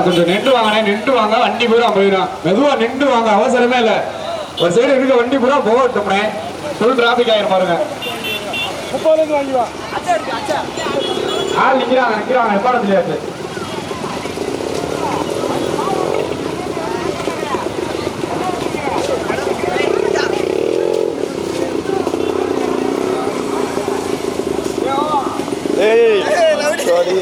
கொஞ்சம் நின்று வாங்கண்ணே நின்று வாங்க வண்டி பூரா போயிடும் மெதுவா நின்று வாங்க அவசரமே இல்லை ஒரு சைடு இருக்க வண்டி பூரா போகட்டும்னே ஃபுல் டிராபிக் ஆயிரும் பாருங்க முப்பதுலேருந்து வாங்கி வா ஆள் நிக்கிறாங்க நிக்கிறாங்க எப்பாட தெரியாது ஏய் சாரி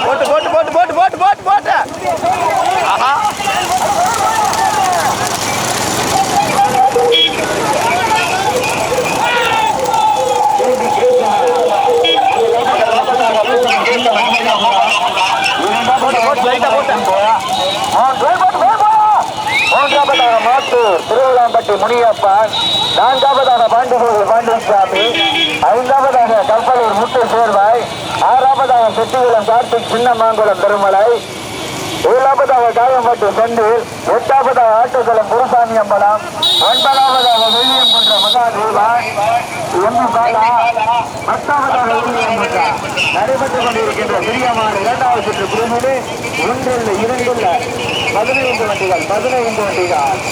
போட்டு போட்டு போட்டு போட்டு போட்டு போட்டு போட்டு ஆஹா. போட்டு திருவிழாம்பட்டி முனியப்பன் நான்காவதாக பாண்டிகோவில் பாண்டியசாமி ஐந்தாவதாக கப்பலூர் முத்து சேர்வாய். ஆறாவதாக செட்டிகுளம் கார்த்திக் சின்னமாங்குளம் பெருமலை. ஏழாவதாக காயம்பட்டு செந்தில் எட்டாவதாக ஆட்டுக்குளம் குருசாமி அம்பலம். ஒன்பதாவதாக வெள்ளியம் போன்ற மகாதேவா. எம்மி பாலா. பத்தாவதாக வெள்ளியம் போன்ற நடைபெற்றுக் கொண்டிருக்கின்ற பிரியமான இரண்டாவது சுற்று குழுவிலே ஒன்றில் இரண்டுள்ள பதினைந்து வண்டிகள் பதினைந்து வண்டிகள்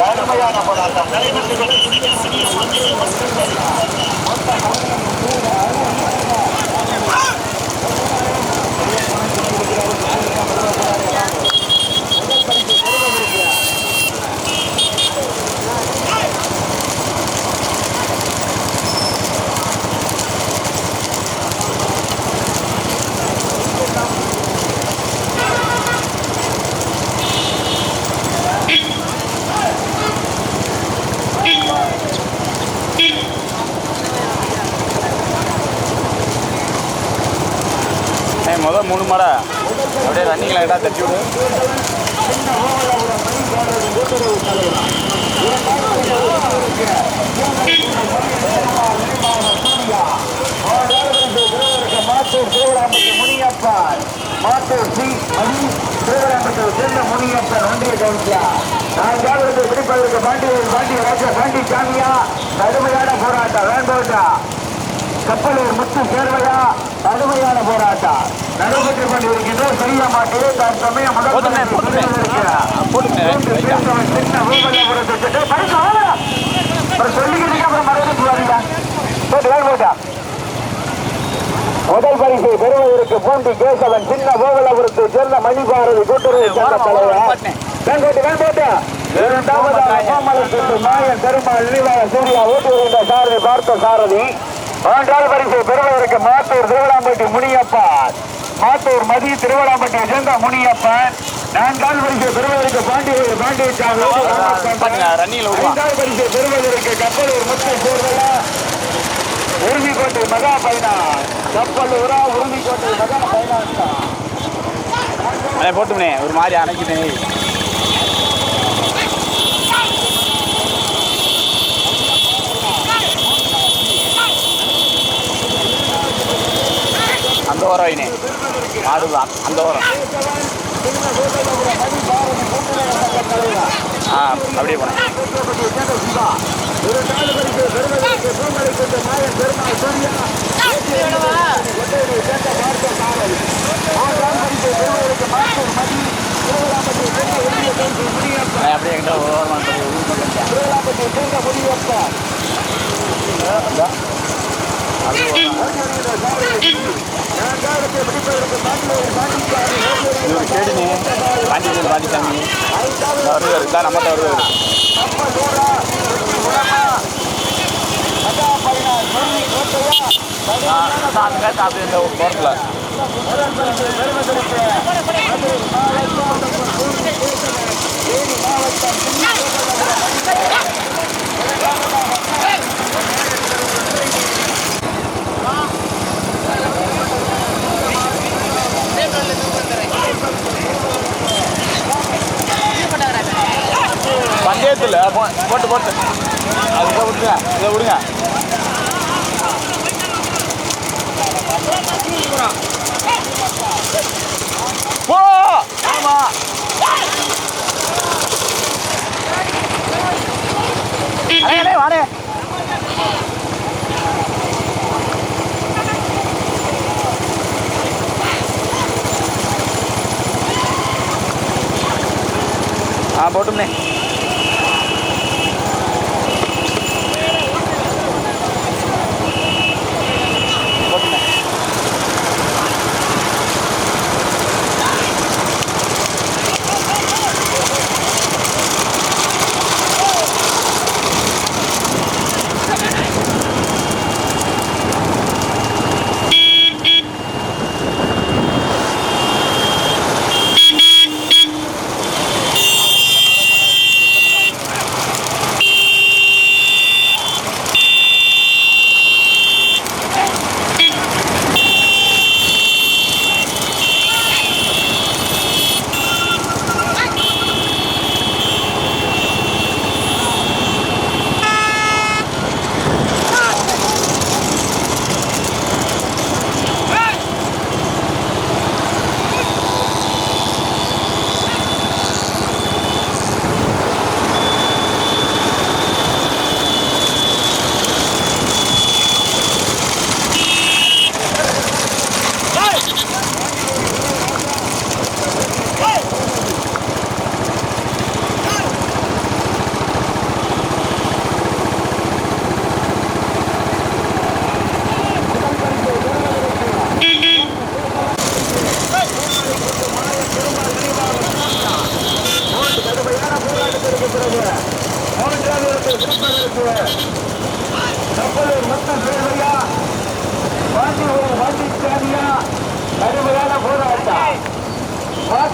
கடுமையான போராட்டம் நடைபெற்று முதல் மூணு மாடா அப்படியே ரன்னிங் லைட்டாக தட்டி விடு மாத்தூர் திருவிழாம்பட்டி முனியப்பன் மாத்தூர் சி மணி திருவிழாம்பட்டி செல்ல முனியப்பன் ஒன்றிய கவுன்சியா நான்காவது பிடிப்பதற்கு பாண்டிய பாண்டிய ராஜா பாண்டி சாமியா? கடுமையான போராட்டம் வேண்டோட்டா கப்பலூர் முத்து சேர்வையா கடுமையான போராட்டம். நடைபெற்றுக் கொண்டிருக்கின்ற செய்ய மாட்டேன் தன் சமயம் முதல் பரிசு பெறுவதற்கு பூண்டி கேசவன் சின்ன கோவலபுரத்தை சேர்ந்த மணிபாரதி கூட்டுறவு சங்க தலைவர். மாயன் பெருமாள் நினைவாக சூர்யா ஓட்டி வருகின்ற சாரதி பார்த்த சாரதி. மூன்றாவது பரிசு பெறுவதற்கு மாத்தூர் திருவிழாம்பட்டி முனியப்பன். மாத்தூர் மதி திருவிழாம்பட்டியை சேர்ந்த முனியப்பன். நான்காவது பரிசு பெறுவதற்கு பாண்டிய பாண்டியசாமி ஐந்தாவது பரிசு பெறுவதற்கு கப்பலூர் முத்து சேர்வையா உறுதிக்கோட்டை மகா பைனா கப்பலூரா உறுதிக்கோட்டை மகா பைனா போட்டுமே ஒரு மாதிரி அணைக்கிட்டேன் அந்த ஓரம் வைனே. ஆடு அந்த ஓரம். ஆ அப்படியே போனேன் அப்படியே எங்கிட்ட ஓரமாக கேடுனே பாண்டியன் பாண்டிசாமி வருவார் தான் நம்மகிட்ட வருவார் அங்கே அப்படி போகிறதுல போ- போட்டு போட்டு. அது இதை விட்டுங்க இதை விடுங்க. போ! ஆமா. அடே வாடே ஆ போட்டும்னே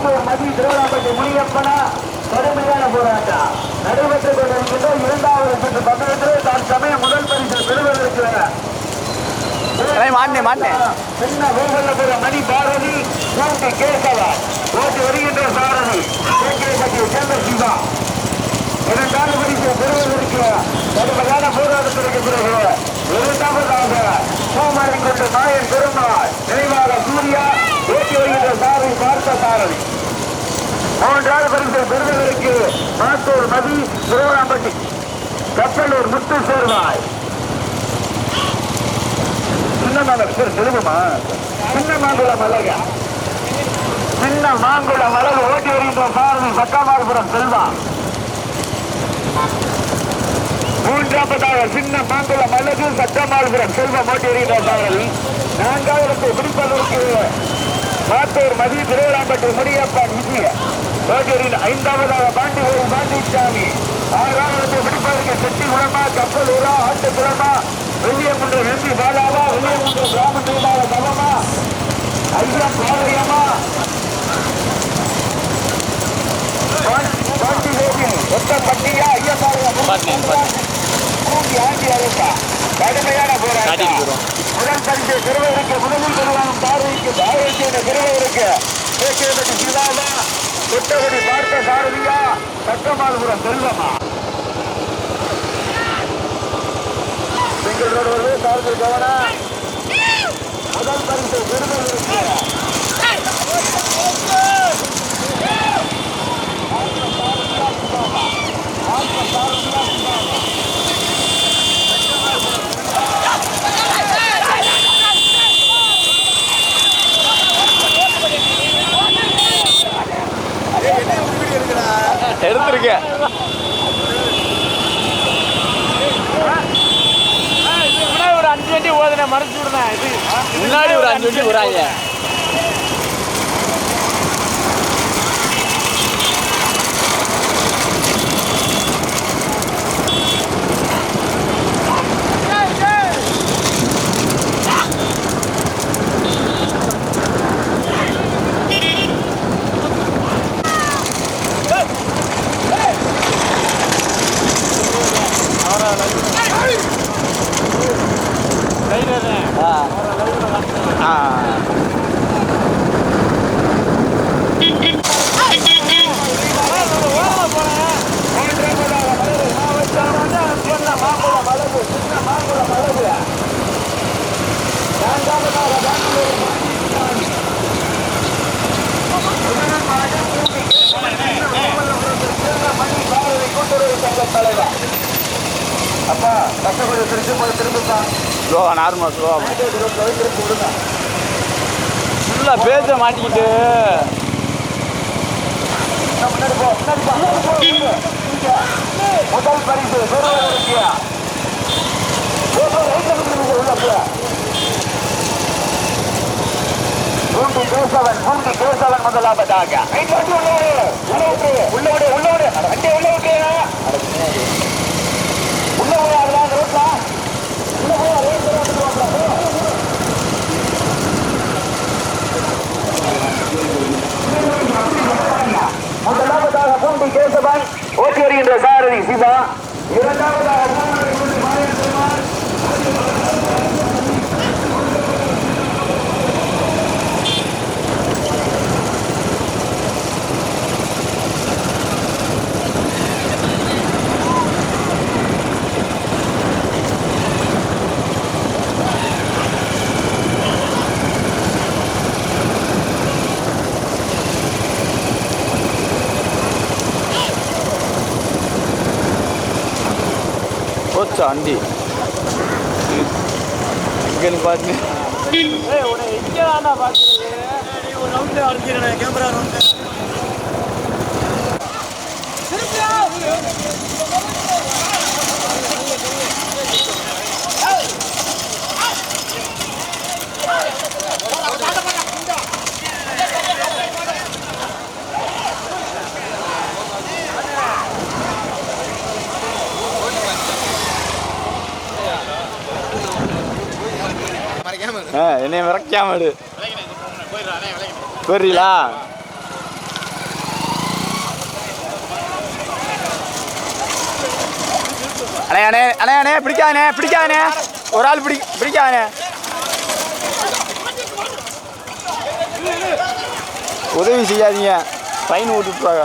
பாத்தூர் மதி திருவண்ணாமலை முனியப்பனா கடுமையான போராட்டம். நடைபெற்றுக் கொண்டிருக்கின்ற இரண்டாவது சுற்று பந்தயத்தில் தான் சமயம் முதல் பரிசு பெறுவதற்கு அடே மாட்டே மாட்டே. சின்ன வேகல்லபுர மணி பாரதி மூன்று கேசவா. ஓட்டி வருகின்ற சாரதி சந்திரசிவா இரண்டாவது பரிசு பெறுவதற்கு கடுமையான போராட்டத்திற்கு பிறகு இரண்டாவதாக சோமாரி கொண்டு நாயன் பெருமாள் நினைவாக சூர்யா ஓட்டி வருகின்ற சாரதி பார்த்த சாரணி மூன்றாவது பரிசு பெறுவதற்கு மாத்தூர் மதி திருவண்ணாம்பட்டி கப்பலூர் முத்து சேர்வாய். சின்ன மாங்குளம் சரி சொல்லுங்கம்மா சின்ன மாங்குளம் அழக. சின்ன மாங்குளம் அழகு ஓட்டி வருகின்ற சாரணி சக்காமாபுரம் செல்வா. மூன்றாவதாக சின்ன மாங்குளம் அழகு சக்கமாபுரம் செல்வம் ஓட்டி வருகின்ற சாரணி நான்காவது பிடிப்பதற்கு மாத்தூர் மதி திருவிழாம்பட்டு முடியப்பன் விஜய ரோஜரில் ஐந்தாவதாக பாண்டி ஒரு பாண்டிச்சாமி ஆறாவது பிடிப்பதற்கு செட்டி குளமா கப்பல் உரா ஆட்டு குளமா வெள்ளியமுன்ற வெம்பி பாலாவா வெள்ளியமுன்ற கிராமத்திலாத தவமா ஐயா பாளையமா பாண்டி தேவி ஒத்த பட்டியா ஐயா பாட்டினேன், கூட்டி ஆண்டி அழைப்பா கடுமையான போராட்டம். முதல் பரிசு திருவருக்கு முதலில் பெறுவாங்க பார்வைக்கு பார்வைக்கு திருவருக்கு கேகேபதி சிவாவா கொட்டகுடி பார்த்த சாரதியா சக்கமாலபுரம் செல்வமா சிங்கிள் ரோடு வருது சாரதி கவனம். முதல் பரிசு பெறுவதற்கு எடுத்திருக்கேன். ஒரு அஞ்சு வண்டி ஓதுன மறைச்சு விடுறேன் இது? முன்னாடி ஒரு அஞ்சு வண்டி வராங்க ஆ. ஆ. நார்மலாக ஸ்லோவா திருப்பி விடுங்க ஃபுல்லாக பேச மாட்டிக்கிட்டு. இன்னும் முன்னாடி முதல் பரிசு பூண்டி கேசவன் பூண்டி கேசவன் முதலாவதாக விடு. உள்ள விடு. உள்ள விடு உள்ள விடு வண்டி உள்ள விட்டு உள்ள போய் அதுல அந்த ரோட்ல உள்ள போய் அதே முதலாவதாக பூண்டி ஓட்டி வருகின்ற சாரதி சிவா. இரண்டாவதாக பூண்டி மாயன் பெருமாள் போச்சா வண்டி இங்கே பார்த்து ஏய் உன்னை எங்கே தாண்டா பார்க்குறது ஒரு ரவுண்டில் அடிக்கிறேன் கேமரா ஆ என்னைய மறக்காம விடு போயிடுறீங்களா? அண்ணே அண்ணே அண்ணே அண்ணே பிடிக்காதண்ணே பிடிக்காதண்ணே ஒரு ஆள் பிடி பிடிக்காதே. உதவி செய்யாதீங்க. ஃபைன் போக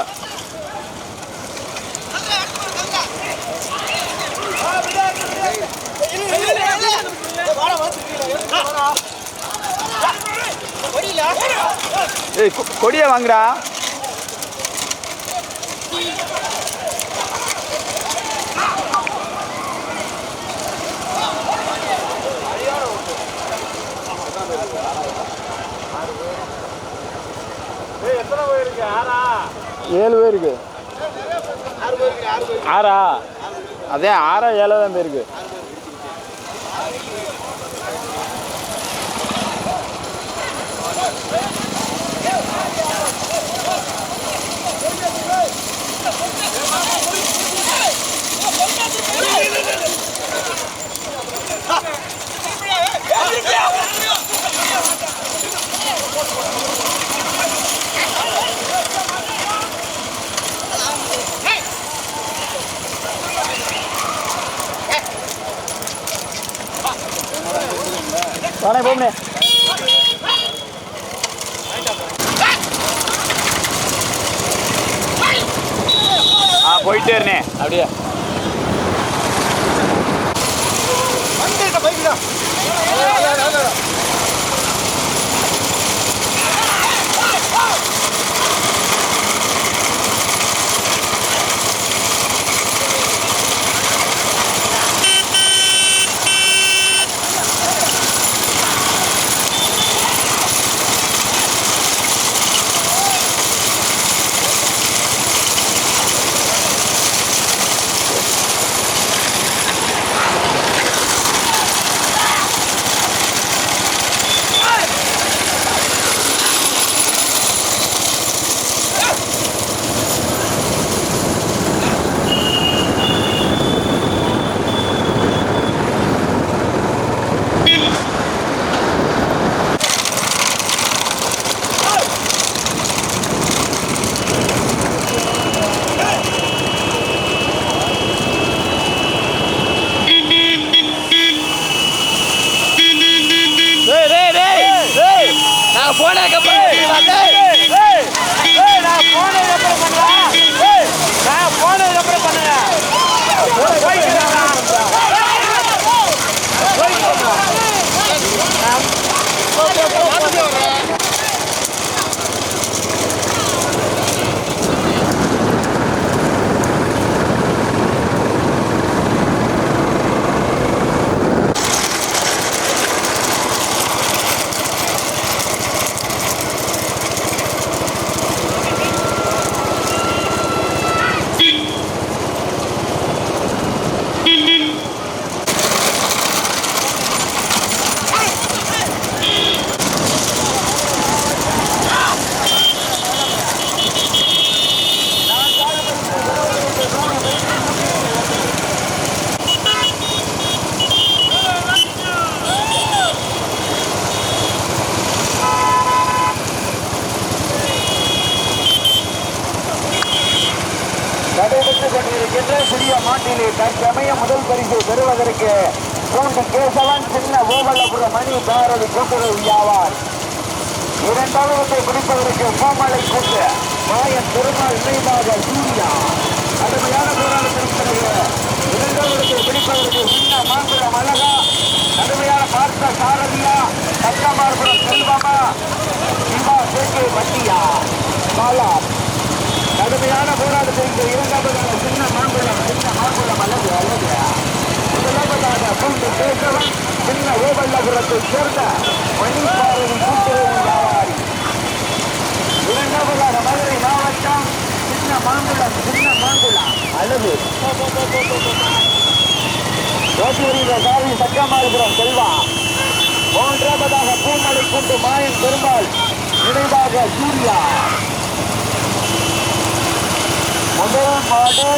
ஏய் கொடியை வாங்குடா. எத்தனை போயிருக்கு ஆறா? ஏழு பேருக்கு. ஆறா அதே ஆறா ஏழோ தான் பேருக்கு. வாடா போம்னே. ஆ போயிட்டே இருனே அப்படியே? வந்துட்ட பைக்குடா ஓவலபுரம் பாரதி கூட்டுறவு வியாபார் இரண்டாவது பிடிப்பதற்கு பூமலை கொண்டு மாய பெருமாள் இணைவாக சூர்யா. கடுமையான போராட்டத்திற்கு பிறகு இரண்டாவது பிடிப்பதற்கு சின்ன மாங்குளம் அழகா கடுமையான பார்த்த சாரதியா தக்கமார்புரம் செல்வமா சிவா சேகே வட்டியா பாலா கடுமையான போராட்டத்திற்கு இரண்டாவது சின்ன மாங்குளம் சின்ன மாங்குளம் அழகு அழகு. முதலாவதாக பூண்டு பேசவன் சின்ன ஓவல்லபுரத்தை சேர்ந்த மணிப்பாரதி கூட்டுறவு வியாபாரி இரண்டாவதாக மதுரை மாவட்டம் சின்ன மாங்குளம் சின்ன மாங்குளம். அழகு. ரோட்டிவரியில சாவி சக்கமாபுரம் செல்வா. மூன்றாவதாக பூமலை கொண்டு மாயன் பெருமாள் நினைவாக சூர்யா. முதல் மாடு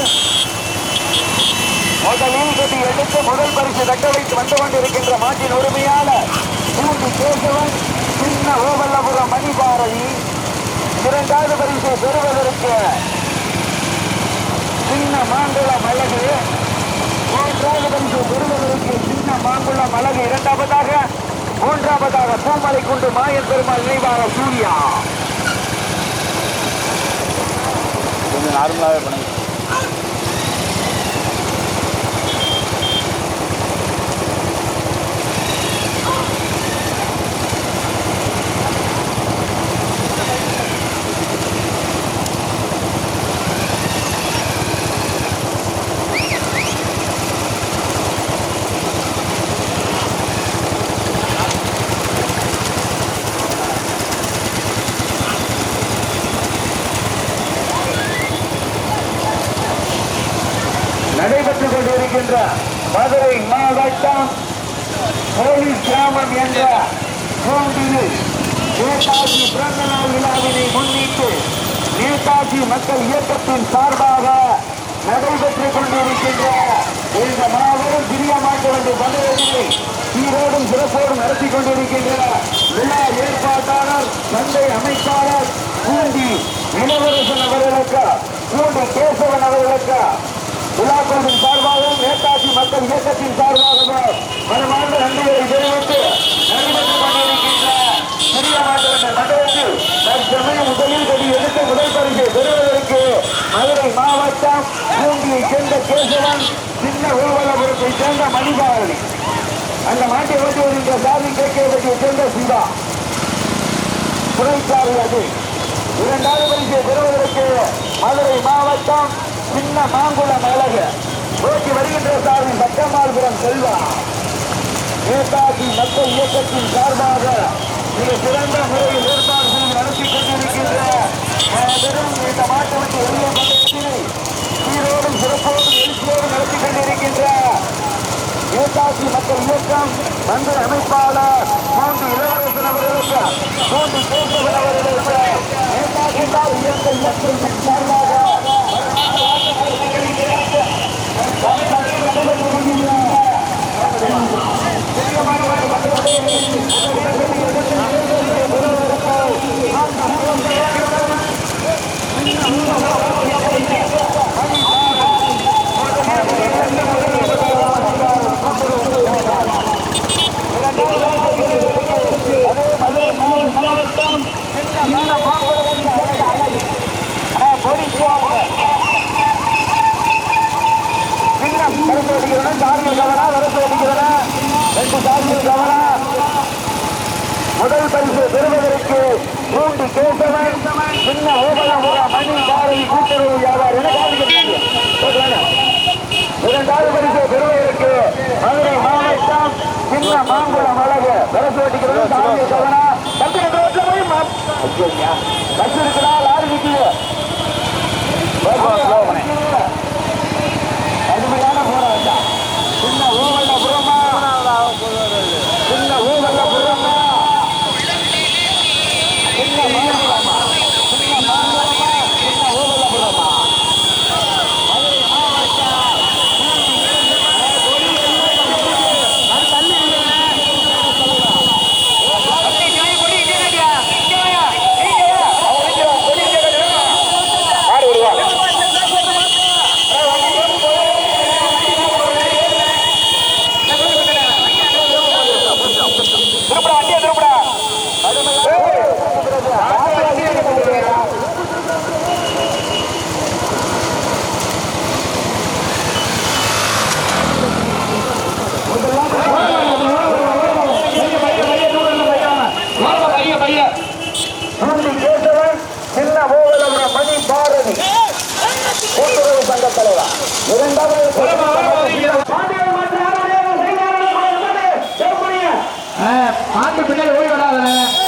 முதலில் கட்டி எடுத்து முதல் பரிசு தக்க வைத்து வந்து கொண்டிருக்கின்ற மாட்டின் உரிமையாளர் பூண்டி கேசவன் சின்ன ஓவல்லபுரம் மணிபாரதி இரண்டாவது பரிசை பெறுவதற்கு சின்ன மாங்குளம் அழகு. மூன்றாவது பரிசு பெறுவதற்கு சின்ன மாங்குளம் அழகு. இரண்டாவதாக மூன்றாவதாக பூமலை கொண்டு மாயன் பெருமாள் நினைவாக சூர்யா. கொஞ்சம் நார்மலாகவே பண்ணுங்க நடைபெற்றுக் கொண்டிருக்கின்ற மதுரை மாவட்டம் போலீஸ் கிராமம் என்ற பூண்டியில் நேதாஜி பிறந்த நாள் விழாவினை முன்னிட்டு நேதாஜி மக்கள் இயக்கத்தின் சார்பாக நடைபெற்றுக் கொண்டிருக்கின்ற இந்த மாபெரும் சிறிய மாட்டு வண்டி பந்தயத்தினை சீரோடும் சிறப்போடும் நடத்தி கொண்டிருக்கின்ற விழா ஏற்பாட்டாளர் சந்தை அமைப்பாளர் பூண்டி இளவரசன் அவர்களுக்கு பூண்டி கேசவன் அவர்களுக்கு விழாக்குழுவின் சார்பாகவும் நேதாஜி மக்கள் இயக்கத்தின் சார்பாகவும் மனமார்ந்த நன்றிகளை தெரிவித்து நடைபெற்றுக் கொண்டிருக்கின்ற சிறிய மாற்றவர்கள் மண்டலத்தில் தற்சமயம் முதலில் கடி எடுத்த முதல் பரிசை பெறுவதற்கு மதுரை மாவட்டம் பூண்டியை சேர்ந்த கேசவன் சின்ன ஊர்வலபுரத்தை சேர்ந்த மணிபாரதி அந்த மாட்டை ஓட்டி வருகின்ற சாதி கேட்கப்பட்டியை சேர்ந்த சிவா. துணைச்சாரி அது. இரண்டாவது பரிசை பெறுவதற்கு மதுரை மாவட்டம் சின்ன மாங்குளம் அழகு நோக்கி வருகின்ற சாமி பக்கமால்புரம் செல்வா. நேதாஜி மக்கள் இயக்கத்தின் சார்பாக மிக சிறந்த முறையில் ஏற்பாடுகளை நடத்தி கொண்டிருக்கின்ற மாபெரும் இந்த மாட்டு உரிய எளிய சீரோடும் சிறப்போடும் எழுச்சியோடும் நடத்தி கொண்டிருக்கின்ற நேதாஜி மக்கள் இயக்கம் மந்திர அமைப்பாளர் மூன்று இளவரசன் அவர்களுக்கு மூன்று பேசுகிறவர்களுக்கு நேதாஜி இயக்க இயக்கத்தின் சார்பாக பரிசோதிக்கிறவன் சாமியில் கவனா பரிசோதிக்கிறவனா ரெண்டு சாமியில் கவனா முதல் பரிசு பெறுவதற்கு மூன்று கேசவன் சின்ன ஓபனபுர மணி பாரதி கூட்டுறவு வியாபாரம் என காண்பிக்கிறது இரண்டாவது பரிசு பெறுவதற்கு மதுரை மாவட்டம் சின்ன மாங்குளம் அழகு. பரிசோதிக்கிறது சாமியில் கவனா தம்பி ரோட்ல போய் பஸ் இருக்குதா? லாரி நிற்குது கடுமையான போராட்டம் சின்ன ஊவல்ல புறமா சின்ன ஊவல்ல புறமா சின்ன மாங்குளமா சின்ன மாங்குளமா சின்ன ஊவல்ல புறமா மதுரை மாவட்டம் மாடு வருவாங்க பூண்டி கேசவன் சின்ன கோவலபுரம் மணி பாரதி தலைவர் இரண்டாவது. மாட்டு பின்னாடி ஓடி விடாதே